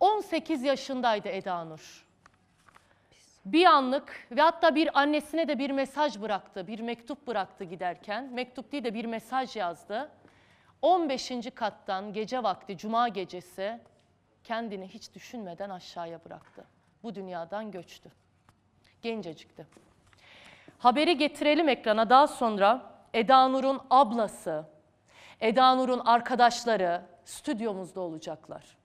18 yaşındaydı Eda Nur. Bir anlık ve hatta bir annesine de bir mesaj bıraktı, bir mektup bıraktı giderken. Mektup değil de bir mesaj yazdı. 15. kattan gece vakti, cuma gecesi kendini hiç düşünmeden aşağıya bıraktı. Bu dünyadan göçtü. Gencecikti. Haberi getirelim ekrana daha sonra Eda Nur'un ablası, Eda Nur'un arkadaşları stüdyomuzda olacaklar.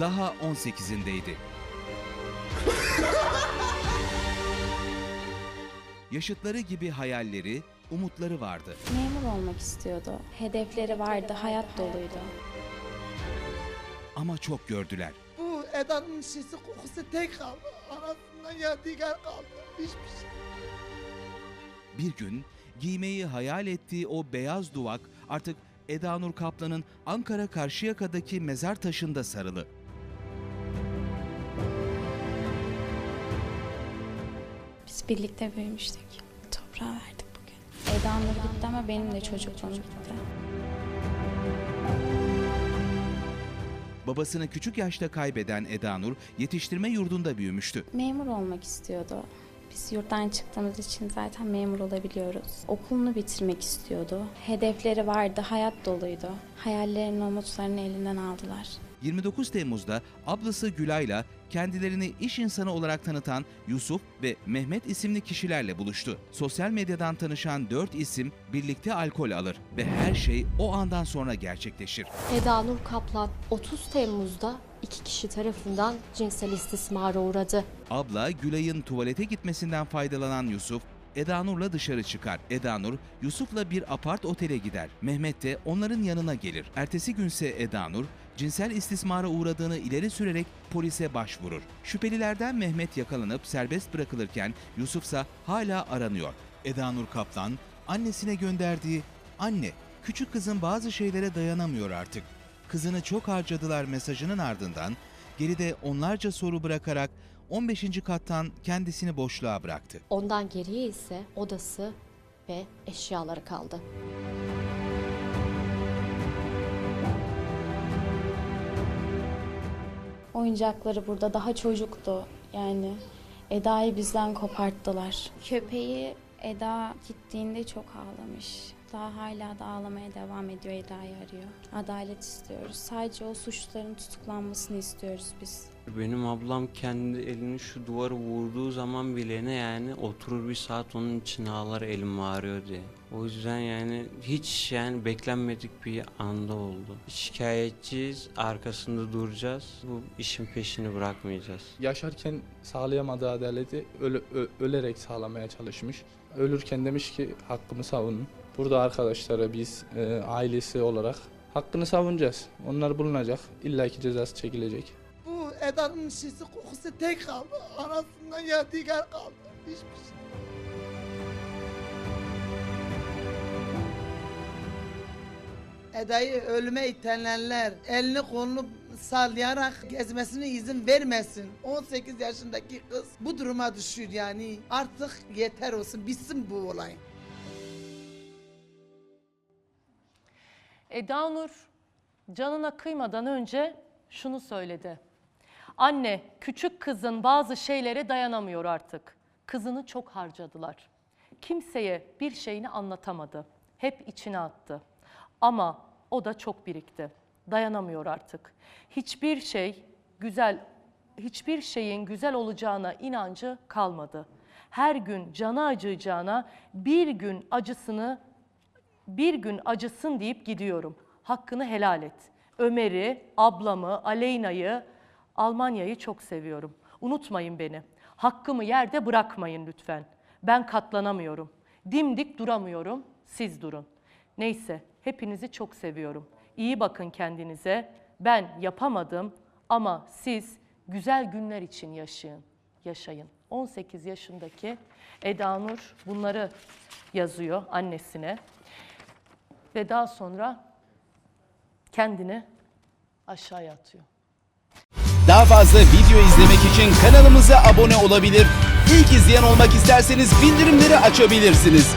Daha 18'indeydi. Yaşıtları gibi hayalleri, umutları vardı. Memur olmak istiyordu. Hedefleri vardı, hayat doluydu. Ama çok gördüler. Bu Eda'nın şişi kokusu tek kaldı. Anasından yadigar kaldı. Hiçbir şey. Bir gün giymeyi hayal ettiği o beyaz duvak artık Eda Nur Kaplan'ın Ankara Karşıyaka'daki mezar taşında sarılı. Birlikte büyümüştük. Toprağa verdik bugün. Eda Nur gitti ama benim de çocukluğum gitti. Babasını küçük yaşta kaybeden Eda Nur yetiştirme yurdunda büyümüştü. Memur olmak istiyordu. Biz yurttan çıktığımız için zaten memur olabiliyoruz. Okulunu bitirmek istiyordu. Hedefleri vardı, hayat doluydu. Hayallerini, umutlarını elinden aldılar. 29 Temmuz'da ablası Gülay'la kendilerini iş insanı olarak tanıtan Yusuf ve Mehmet isimli kişilerle buluştu. Sosyal medyadan tanışan 4 isim birlikte alkol alır ve her şey o andan sonra gerçekleşir. Eda Nur Kaplan 30 Temmuz'da iki kişi tarafından cinsel istismara uğradı. Abla Gülay'ın tuvalete gitmesinden faydalanan Yusuf, Eda Nur'la dışarı çıkar. Eda Nur, Yusuf'la bir apart otele gider. Mehmet de onların yanına gelir. Ertesi günse Eda Nur, cinsel istismara uğradığını ileri sürerek polise başvurur. Şüphelilerden Mehmet yakalanıp serbest bırakılırken Yusuf ise hala aranıyor. Eda Nur Kaplan, annesine gönderdiği "Anne, küçük kızın bazı şeylere dayanamıyor artık. Kızını çok harcadılar." mesajının ardından geride onlarca soru bırakarak 15. kattan kendisini boşluğa bıraktı. Ondan geriye ise odası ve eşyaları kaldı. Oyuncakları burada daha çocuktu. Yani Eda'yı bizden koparttılar. Köpeği Eda gittiğinde çok ağlamış. Daha hala da ağlamaya devam ediyor Eda'yı arıyor. Adalet istiyoruz. Sadece o suçluların tutuklanmasını istiyoruz biz. Benim ablam kendi elini şu duvara vurduğu zaman bile ne yani oturur bir saat onun için ağlar elim ağrıyor diye. O yüzden yani hiç yani beklenmedik bir anda oldu. Şikayetçiyiz, arkasında duracağız. Bu işin peşini bırakmayacağız. yaşarken sağlayamadığı adaleti ölü- ö- ölerek sağlamaya çalışmış. Ölürken demiş ki hakkımı savunun. Burada arkadaşlara biz e, ailesi olarak hakkını savunacağız. Onlar bulunacak. İlla ki cezası çekilecek. Bu Eda'nın şişi kokusu tek kaldı. Anasından yadigar kaldı. Hiçbir şey. Eda'yı ölüme itenler elini kolunu sallayarak gezmesine izin vermesin. 18 yaşındaki kız bu duruma düşüyor yani. Artık yeter olsun bitsin bu olay. Eda Nur canına kıymadan önce şunu söyledi. Anne, küçük kızın bazı şeylere dayanamıyor artık. Kızını çok harcadılar. Kimseye bir şeyini anlatamadı. Hep içine attı. Ama o da çok birikti. Dayanamıyor artık. Hiçbir şey güzel hiçbir şeyin güzel olacağına inancı kalmadı. Her gün canı acıyacağına bir gün acısını bir gün acısın deyip gidiyorum. Hakkını helal et. Ömer'i, ablamı, Aleyna'yı, Almanya'yı çok seviyorum. Unutmayın beni. Hakkımı yerde bırakmayın lütfen. Ben katlanamıyorum. Dimdik duramıyorum. Siz durun. Neyse, hepinizi çok seviyorum. İyi bakın kendinize. Ben yapamadım ama siz güzel günler için yaşayın. Yaşayın. 18 yaşındaki Eda Nur bunları yazıyor annesine ve daha sonra kendini aşağıya atıyor. Daha fazla video izlemek için kanalımıza abone olabilir. İlk izleyen olmak isterseniz bildirimleri açabilirsiniz.